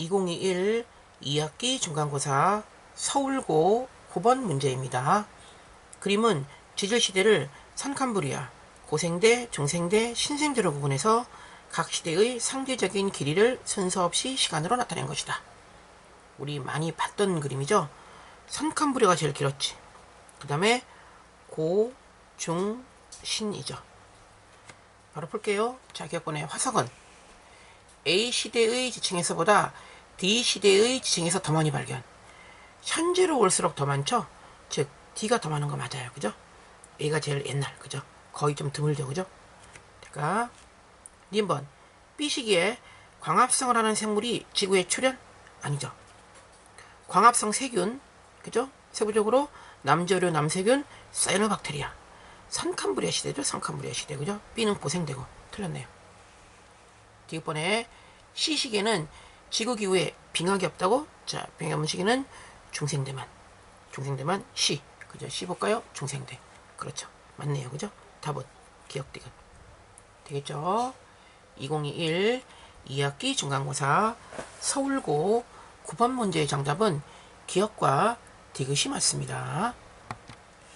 2021 2학기 중간고사 서울고 9번 문제입니다. 그림은 지질시대를 산캄브리아, 고생대, 중생대, 신생대로 구분해서 각 시대의 상대적인 길이를 순서 없이 시간으로 나타낸 것이다. 우리 많이 봤던 그림이죠. 산캄브리아가 제일 길었지. 그 다음에 고, 중, 신이죠. 바로 볼게요. 자, 기억번의 화석은 A 시대의 지층에서보다 D 시대의 지층에서 더 많이 발견. 현재로 올수록 더 많죠? 즉, D가 더 많은 거 맞아요. 그죠? A가 제일 옛날. 그죠? 거의 좀 드물죠. 그죠? 그러니까 님번 B 시기에 광합성을 하는 생물이 지구에 출현? 아니죠. 광합성 세균, 그죠? 세부적으로 남저류 남세균, 사이노박테리아. 산캄브리아 시대죠. 산캄브리아 시대. 그죠? B는 고생되고 틀렸네요. 뒷번에 C 시기에는 지구 기후에 빙하기 없다고? 자, 빙하 없는 시기는 중생대만. 중생대만 C. 그죠? C 볼까요? 중생대. 그렇죠. 맞네요. 그죠? 답은 기억 디귿. 되겠죠? 2021 2학기 중간고사 서울고 9번 문제의 정답은 기억과 디귿이 맞습니다.